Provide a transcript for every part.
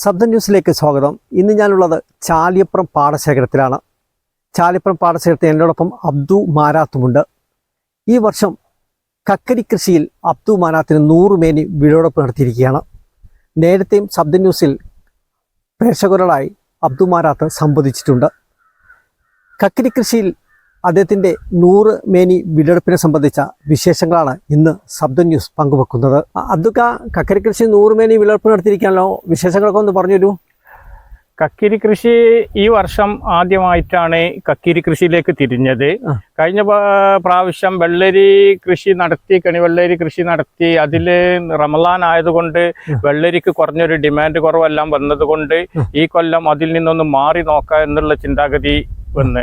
ശബ്ദ ന്യൂസിലേക്ക് സ്വാഗതം. ഇന്ന് ഞാനുള്ളത് ചാലിയപ്പുറം പാടശേഖരത്തിലാണ്. ചാലിയപ്പുറം പാടശേഖരത്തിൽ എന്നോടൊപ്പം അബ്ദു മാരാത്തുമുണ്ട്. ഈ വർഷം കക്കരി കൃഷിയിൽ അബ്ദു മാനാത്തിന് നൂറ് മേനി വിളവെടുപ്പ് നടത്തിയിരിക്കുകയാണ്. നേരത്തെയും ശബ്ദ ന്യൂസിൽ പ്രേക്ഷകരോടായി അബ്ദു മാരാത്ത് സംവദിച്ചിട്ടുണ്ട്. കക്കരി കൃഷിയിൽ അദ്ദേഹത്തിന്റെ നൂറ് മേനി വിളവെടുപ്പിനെ സംബന്ധിച്ച വിശേഷങ്ങളാണ് ഇന്ന് ശബ്ദ ന്യൂസ് പങ്കുവെക്കുന്നത്. അബ്ദുക്ക കക്കരി കൃഷി നൂറ് മേനി വിളവെടുപ്പ് നടത്തിയിരിക്കാനല്ലോ വിശേഷങ്ങളൊക്കെ ഒന്ന് പറഞ്ഞു തരൂ. കക്കിരി കൃഷി ഈ വർഷം ആദ്യമായിട്ടാണ് കക്കിരി കൃഷിയിലേക്ക് തിരിഞ്ഞത്. കഴിഞ്ഞ പ്രാവശ്യം വെള്ളരി കൃഷി നടത്തി കണിവെള്ളരി കൃഷി നടത്തി അതിൽ റമലാൻ ആയതുകൊണ്ട്. വെള്ളരിക്ക് കുറഞ്ഞൊരു ഡിമാൻഡ് കുറവെല്ലാം വന്നതുകൊണ്ട് ഈ കൊല്ലം അതിൽ നിന്നൊന്ന് മാറി നോക്കാം എന്നുള്ള ചിന്താഗതി വന്ന്.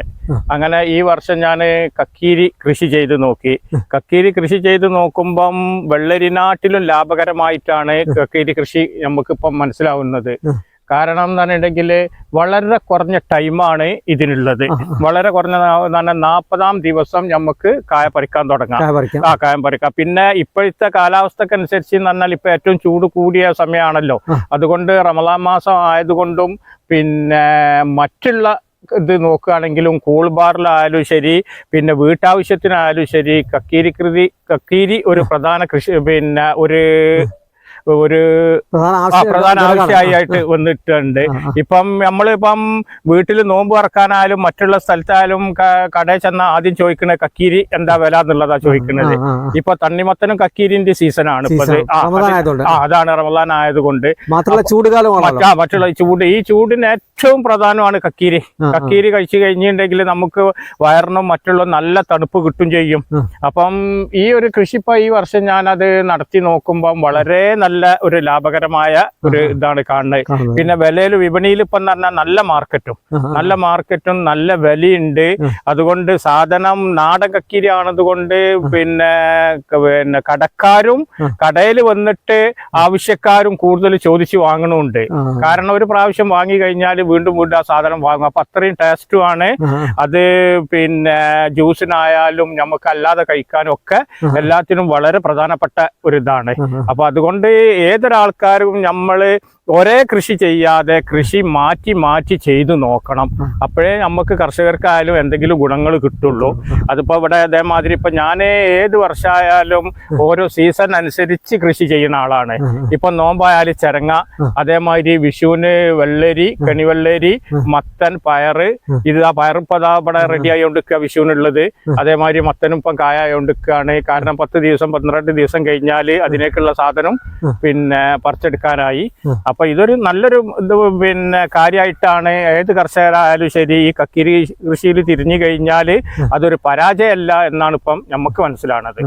അങ്ങനെ ഈ വർഷം ഞാൻ കക്കീരി കൃഷി ചെയ്ത് നോക്കി. കക്കീരി കൃഷി ചെയ്ത് നോക്കുമ്പം വെള്ളരിനാട്ടിലും ലാഭകരമായിട്ടാണ് കക്കീരി കൃഷി നമുക്കിപ്പം മനസ്സിലാവുന്നത്. കാരണം എന്ന് പറഞ്ഞിട്ടുണ്ടെങ്കിൽ വളരെ കുറഞ്ഞ ടൈമാണ് ഇതിനുള്ളത്. വളരെ കുറഞ്ഞ നാൽപ്പതാം ദിവസം നമുക്ക് കായ പറിക്കാൻ തുടങ്ങാം. ആ കായം പറിക്കാം. പിന്നെ ഇപ്പോഴത്തെ കാലാവസ്ഥക്കനുസരിച്ച് എന്ന് പറഞ്ഞാൽ ഇപ്പൊ ഏറ്റവും ചൂട് കൂടിയ സമയമാണല്ലോ. അതുകൊണ്ട് റമദാൻ മാസം ആയതുകൊണ്ടും പിന്നെ മറ്റുള്ള ഇത് നോക്കുകയാണെങ്കിലും കൂൾ ബാറിലായാലും ശരി പിന്നെ വീട്ടാവശ്യത്തിനായാലും ശരി കക്കീരി കൃതി കക്കീരി ഒരു പ്രധാന കൃഷി പിന്നെ ഒരു ഒരു പ്രധാന ആവശ്യമായിട്ട് വന്നിട്ടുണ്ട്. ഇപ്പം നമ്മളിപ്പം വീട്ടിൽ നോമ്പ് ഇറക്കാനായാലും മറ്റുള്ള സ്ഥലത്തായാലും കടയിൽ ചെന്ന ആദ്യം ചോദിക്കണ കക്കീരി എന്താ വില എന്നുള്ളതാ ചോദിക്കുന്നത്. ഇപ്പൊ തണ്ണിമത്തനും കക്കീരിന്റെ സീസണാണ് ഇപ്പൊ അതാണ് റമദാൻ ആയതുകൊണ്ട്. മറ്റുള്ള ചൂട് ഈ ചൂടിന് ഏറ്റവും പ്രധാനമാണ് കക്കീരി. കക്കീരി കഴിച്ചു കഴിഞ്ഞിട്ടുണ്ടെങ്കിൽ നമുക്ക് വയറിനും മറ്റുള്ള നല്ല തണുപ്പ് കിട്ടും ചെയ്യും. അപ്പം ഈ ഒരു കൃഷിപ്പ ഇപ്പൊ ഈ വർഷം ഞാനത് നടത്തി നോക്കുമ്പം വളരെ നല്ല ഒരു ലാഭകരമായ ഒരു ഇതാണ് കാണുന്നത്. പിന്നെ വിലയിൽ വിപണിയിൽ ഇപ്പം എന്ന് പറഞ്ഞാൽ നല്ല മാർക്കറ്റും. നല്ല മാർക്കറ്റും നല്ല വിലയുണ്ട്. അതുകൊണ്ട് സാധനം നാടൻ കക്കിരി ആണതുകൊണ്ട് പിന്നെ പിന്നെ കടക്കാരും കടയിൽ വന്നിട്ട് ആവശ്യക്കാരും കൂടുതൽ ചോദിച്ച് വാങ്ങണമുണ്ട് കാരണം ഒരു പ്രാവശ്യം വാങ്ങി കഴിഞ്ഞാൽ വീണ്ടും വീണ്ടും ആ സാധനം വാങ്ങും. അപ്പൊ അത്രയും ടേസ്റ്റുമാണ് ആ, ആ. അത് പിന്നെ ജ്യൂസിനായാലും നമുക്ക് അല്ലാതെ കഴിക്കാനും ഒക്കെ. എല്ലാത്തിനും വളരെ പ്രധാനപ്പെട്ട ഒരു ഇതാണ്. അപ്പൊ അതുകൊണ്ട് ഏതൊരാൾക്കാരും നമ്മൾ ഒരേ കൃഷി ചെയ്യാതെ കൃഷി മാറ്റി മാറ്റി ചെയ്തു നോക്കണം. അപ്പോഴേ നമുക്ക് കർഷകർക്കായാലും എന്തെങ്കിലും ഗുണങ്ങൾ കിട്ടുള്ളൂ. അതിപ്പോൾ ഇവിടെ അതേമാതിരി ഇപ്പം ഞാൻ ഏത് വർഷമായാലും ഓരോ സീസൺ അനുസരിച്ച് കൃഷി ചെയ്യുന്ന ആളാണ്. ഇപ്പം നോമ്പായാലും ചരങ്ങ അതേമാതിരി വിഷുവിന് വെള്ളരി കണിവെള്ളരി മത്തൻ പയറ്. ഇത് ആ ദാ ഇവിടെ റെഡി ആയിക്കൊണ്ടിരിക്കുക വിഷുവിനുള്ളത്. അതേമാതിരി മത്തനും ഇപ്പം കായായോണ്ടിരിക്കുകയാണ് കാരണം പത്ത് ദിവസം പന്ത്രണ്ട് ദിവസം കഴിഞ്ഞാൽ അതിനേക്കുള്ള സാധനം പിന്നെ പറിച്ചെടുക്കാനായി. ആ. അപ്പൊ ഇതൊരു നല്ലൊരു ഇത് പിന്നെ കാര്യമായിട്ടാണ് ഏത് കർഷകരായാലും ശരി ഈ കക്കിരി കൃഷിയിൽ തിരിഞ്ഞു കഴിഞ്ഞാൽ അതൊരു പരാജയമല്ല എന്നാണ് ഇപ്പം നമുക്ക് മനസ്സിലാണത്.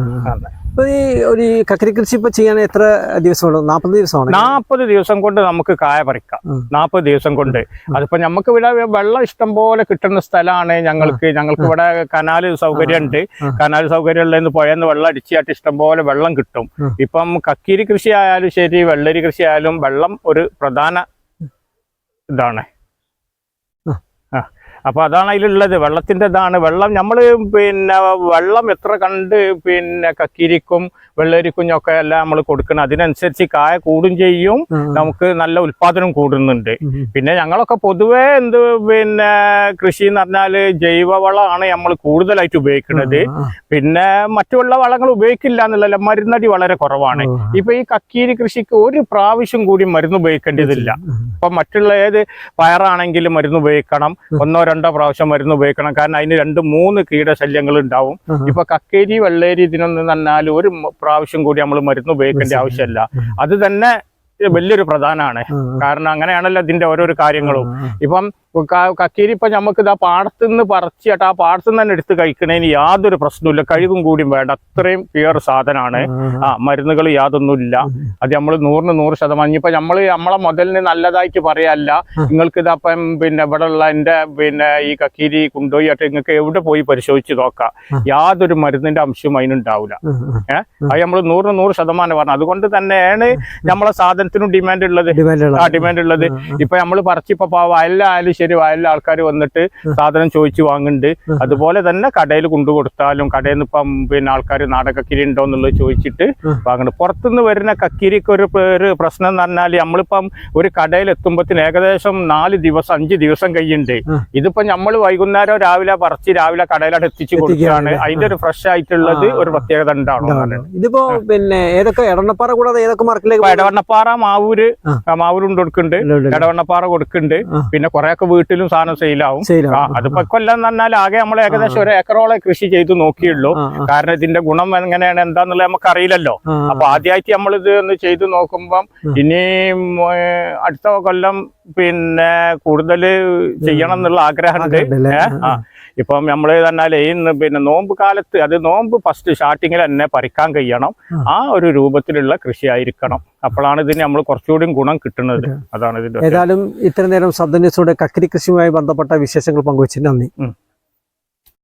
ഇപ്പൊ ഈ ഒരു കക്കരി കൃഷി ഇപ്പൊ ചെയ്യാൻ എത്ര ദിവസം വേണം നാപ്പത് ദിവസമാണ്? നാൽപ്പത് ദിവസം കൊണ്ട് നമുക്ക് കായ പറിക്കാം. നാൽപ്പത് ദിവസം കൊണ്ട്. അതിപ്പോ നമുക്ക് ഇവിടെ വെള്ളം ഇഷ്ടം പോലെ കിട്ടുന്ന സ്ഥലമാണ് ഞങ്ങൾക്ക്. ഞങ്ങൾക്ക് ഇവിടെ കനാല് സൗകര്യം ഉണ്ട് കനാല് സൗകര്യം ഉള്ളതെന്ന് പോയെന്ന് വെള്ളം അടിച്ചായിട്ട് ഇഷ്ടം പോലെ വെള്ളം കിട്ടും. ഇപ്പം കക്കീരി കൃഷി ആയാലും ശരി വെള്ളരി കൃഷി ആയാലും വെള്ളം ഒരു പ്രധാന ഇതാണ്. ആ അപ്പൊ അതാണ് അതിലുള്ളത്. വെള്ളത്തിന്റെ ഇതാണ് വെള്ളം നമ്മൾ പിന്നെ വെള്ളം എത്ര കണ്ട് പിന്നെ കക്കിരിക്കും വെള്ളരിക്കുഞ്ഞൊക്കെ എല്ലാം നമ്മൾ കൊടുക്കണം അതിനനുസരിച്ച് കായ കൂടും ചെയ്യും. നമുക്ക് നല്ല ഉൽപാദനം കൂടുന്നുണ്ട്. പിന്നെ ഞങ്ങളൊക്കെ പൊതുവേ എന്ത് പിന്നെ കൃഷി എന്ന് പറഞ്ഞാൽ ജൈവവളമാണ് നമ്മൾ കൂടുതലായിട്ട് ഉപയോഗിക്കുന്നത് പിന്നെ മറ്റുള്ള വളങ്ങൾ ഉപയോഗിക്കില്ല എന്നുള്ളല്ല മരുന്നടി വളരെ കുറവാണ്. ഇപ്പൊ ഈ കക്കീരി കൃഷിക്ക് ഒരു പ്രാവശ്യം കൂടി മരുന്ന് ഉപയോഗിക്കേണ്ടതില്ല. ഇപ്പൊ മറ്റുള്ള ഏത് പയറാണെങ്കിലും മരുന്ന് ഉപയോഗിക്കണം. ഒന്നോ രണ്ടോ പ്രാവശ്യം മരുന്ന് ഉപയോഗിക്കണം. കാരണം അതിന് രണ്ട് മൂന്ന് കീടശല്യങ്ങൾ ഉണ്ടാവും ഇപ്പൊ കക്കേരി വെള്ളേരി ഇതിനൊന്നും തന്നാൽ ഒരു പ്രാവശ്യം കൂടി നമ്മൾ മരുന്ന് ഉപയോഗിക്കേണ്ട ആവശ്യമില്ല. അത് തന്നെ വലിയൊരു പ്രധാനമാണ് കാരണം അങ്ങനെയാണല്ലോ ഇതിന്റെ ഓരോരോ കാര്യങ്ങളും. ഇപ്പം കക്കീരി ഇപ്പൊ നമുക്ക് ഇതാ പാടത്ത് നിന്ന് പറിച്ചിട്ട് ആ പാടത്ത് നിന്ന് തന്നെ എടുത്ത് കഴിക്കണേന് യാതൊരു പ്രശ്നമില്ല കഴിവും കൂടിയും വേണ്ട. അത്രയും പ്യുവർ സാധനമാണ് ആ മരുന്നുകൾ യാതൊന്നുമില്ല. അത് നമ്മൾ നൂറിന് നൂറ് ശതമാനം. ഇപ്പൊ നമ്മൾ നമ്മളെ മുതലിന് നല്ലതായിട്ട് പറയല്ല. നിങ്ങൾക്ക് ഇതപ്പം പിന്നെ ഇവിടെ ഉള്ള എന്റെ പിന്നെ ഈ കക്കീരി കൊണ്ടുപോയിട്ട് നിങ്ങൾക്ക് എവിടെ പോയി പരിശോധിച്ച് നോക്കാം. യാതൊരു മരുന്നിന്റെ അംശവും അതിനുണ്ടാവില്ല. ഏഹ് അത് നമ്മൾ നൂറിന് നൂറ് ശതമാനം പറഞ്ഞു അതുകൊണ്ട് തന്നെയാണ് നമ്മളെ സാധനത്തിനും ഡിമാൻഡ് ഉള്ളത്. ആ ഡിമാൻഡ് ഉള്ളത്. ഇപ്പൊ നമ്മൾ പറിച്ചിപ്പോ വയലായാലും ശരി. ശരി വയലിലെ ആൾക്കാർ വന്നിട്ട് സാധനം ചോദിച്ചു വാങ്ങുന്നുണ്ട്. അതുപോലെ തന്നെ കടയിൽ കൊണ്ടു കൊടുത്താലും കടയിൽ നിന്ന് ഇപ്പം പിന്നെ ആൾക്കാർ നാടൻ കക്കിരി ഉണ്ടോ എന്നുള്ളത് ചോദിച്ചിട്ട്. വാങ്ങുന്നുണ്ട്. പുറത്തുനിന്ന് വരുന്ന കക്കിരിക്ക് ഒരു ഒരു പ്രശ്നം എന്ന് പറഞ്ഞാൽ നമ്മളിപ്പം ഒരു കടയിൽ എത്തുമ്പോഴത്തേന് ഏകദേശം നാല് ദിവസം അഞ്ച് ദിവസം കഴിയുണ്ട്. ഇതിപ്പോ നമ്മൾ വൈകുന്നേരം രാവിലെ പറിച്ച് രാവിലെ കടയിലോട്ട് എത്തിച്ചു കൊടുക്കുകയാണ്. അതിന്റെ ഒരു ഫ്രഷ് ആയിട്ടുള്ളത് ഒരു പ്രത്യേകത ഉണ്ടാണോ ഇതിപ്പോ പിന്നെ ഏതൊക്കെ എടവണ്ണപ്പാറ കൂടാതെ ഏതൊക്കെ മാർക്കിലേക്ക് എടവണ്ണപ്പാറ മാവൂര് ആ. കൊണ്ട് കൊടുക്കുന്നുണ്ട് എടവണ്ണപ്പാറ കൊടുക്കുന്നുണ്ട്. പിന്നെ കുറെയൊക്കെ വീട്ടിലും സാധനം സെയിലാവും. അതിപ്പോ കൊല്ലം എന്ന് പറഞ്ഞാൽ ആകെ നമ്മൾ ഏകദേശം ഒരു ഏക്കറോളെ കൃഷി ചെയ്ത് നോക്കിയുള്ളൂ. കാരണം ഇതിന്റെ ഗുണം എങ്ങനെയാണ് എന്താന്നുള്ളത് നമുക്ക് അറിയില്ലല്ലോ അപ്പൊ ആദ്യമായിട്ട് നമ്മൾ ഇത് ഒന്ന് ചെയ്ത് നോക്കുമ്പം ഇനി അടുത്ത കൊല്ലം പിന്നെ കൂടുതൽ ചെയ്യണം എന്നുള്ള ആഗ്രഹമുണ്ട്? ആ, ഇപ്പം നമ്മൾ തന്നെ ഇന്ന് പിന്നെ നോമ്പ് കാലത്ത് അത് നോമ്പ് ഫസ്റ്റ് സ്റ്റാർട്ടിങ്ങിൽ തന്നെ പറിക്കാൻ കഴിയണം. ആ. ഒരു രൂപത്തിലുള്ള കൃഷി ആയിരിക്കണം അപ്പോഴാണ് ഇതിന് നമ്മൾ കുറച്ചുകൂടി ഗുണം കിട്ടുന്നത്. അതാണ് ഇതിന്റെ ഏതായാലും ഇത്രയും നേരം സബ്ദന്യൂസോടെ കക്കരി കൃഷിയുമായി ബന്ധപ്പെട്ട വിശേഷങ്ങൾ പങ്കുവച്ചിട്ട് നന്ദി.